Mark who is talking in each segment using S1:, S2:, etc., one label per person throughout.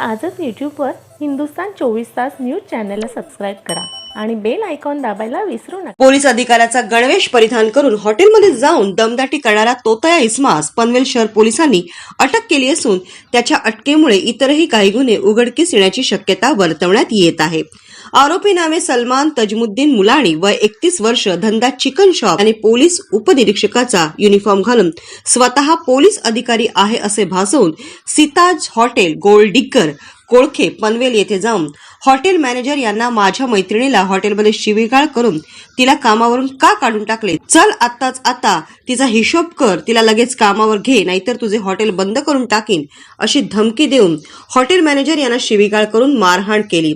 S1: आजच यूट्यूबवर हिंदुस्तान चोवीस तास न्यूज चॅनलला सबस्क्राईब करा आणि बेल आयकॉन दाबायला विसरू नका.
S2: पोलीस अधिकाऱ्याचा गणवेश परिधान करून हॉटेलमध्ये जाऊन दमदाटी करणारा तोतया इस्मास पनवेल शहर पोलिसांनी अटक केली असून त्याच्या अटकेमुळे इतरही काही गुन्हे उघडकीस येण्याची शक्यता वर्तवण्यात येत आहे. आरोपी नावे सलमान तजमुद्दीन मुलाणी वय एकतीस वर्ष धंदा चिकन शॉप आणि पोलीस उपनिरीक्षकाचा युनिफॉर्म घालून स्वतः पोलीस अधिकारी आहे असे भासवून Sita's hotel gold digger Kolkhe Panvel येथे जाऊन हॉटेल मॅनेजर यांना माझ्या मैत्रिणीला हॉटेलमध्ये शिवीगाळ करून तिला कामावरून का काढून टाकले? चल आत्ताच आता. तिचा हिशोब कर. तिला लगेच कामावर घे. नाहीतर तुझे हॉटेल बंद करून टाकीन. अशी धमकी देऊन हॉटेल मॅनेजर यांना शिवीगाळ करून मारहाण केली.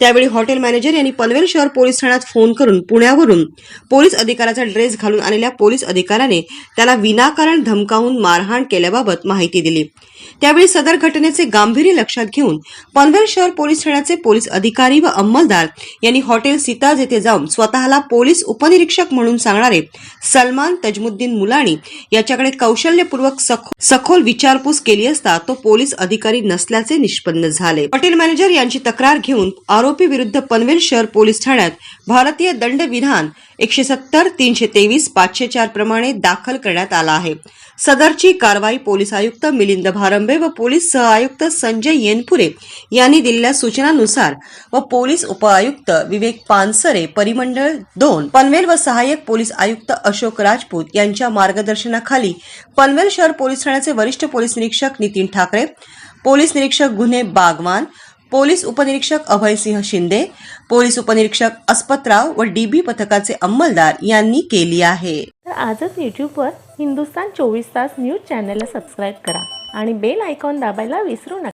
S2: त्यावेळी हॉटेल मॅनेजर यांनी पनवेल शहर पोलीस ठाण्यात फोन करून पुण्यावरून पोलीस अधिकाऱ्याचा ड्रेस घालून आलेल्या पोलीस अधिकाऱ्याने त्याला विनाकारण धमकावून मारहाण केल्याबाबत माहिती दिली. त्यावेळी सदर घटनेचे गांभीर्य लक्षात घेऊन पनवेल शहर पोलीस ठाण्याचे पोलीस अधिकारी व अंमलदार यांनी हॉटेल सीताज येथे जाऊन स्वतःला पोलीस उपनिरीक्षक म्हणून सांगणारे सलमान तजमुद्दीन मुलाणी याच्याकडे कौशल्यपूर्वक सखोल विचारपूस केली असता तो पोलीस अधिकारी नसल्याचे निष्पन्न झाले. हॉटेल मॅनेजर यांची तक्रार घेऊन आरोपी विरुद्ध पनवेल शहर पोलीस ठाण्यात भारतीय दंड विधान एकशे सत्तर तीनशे तेवीस पाचशे चार प्रमाणे दाखल करण्यात आला आहे. सदरची कारवाई पोलीस आयुक्त मिलिंद भारंबे व पोलीस सहआयुक्त संजय येनपुरे यांनी दिलेल्या सूचनानुसार व पोलीस उपआयुक्त विवेक पानसरे परिमंडळ दोन पनवेल व सहाय्यक पोलीस आयुक्त अशोक राजपूत यांच्या मार्गदर्शनाखाली पनवेल शहर पोलीस ठाण्याचे वरिष्ठ पोलीस निरीक्षक नितीन ठाकरे पोलीस निरीक्षक गुन्हे बागवान पोलीस उपनिरीक्षक अभयसिंह शिंदे पोलीस उपनिरीक्षक अस्पतराव व डीबी पथकाचे अंमलदार यांनी केली आहे.
S1: तर आजच यूट्यूबवर हिंदुस्तान चोवीस तास न्यूज चॅनलला सबस्क्राईब करा आणि बेल आयकॉन दाबायला विसरू नका.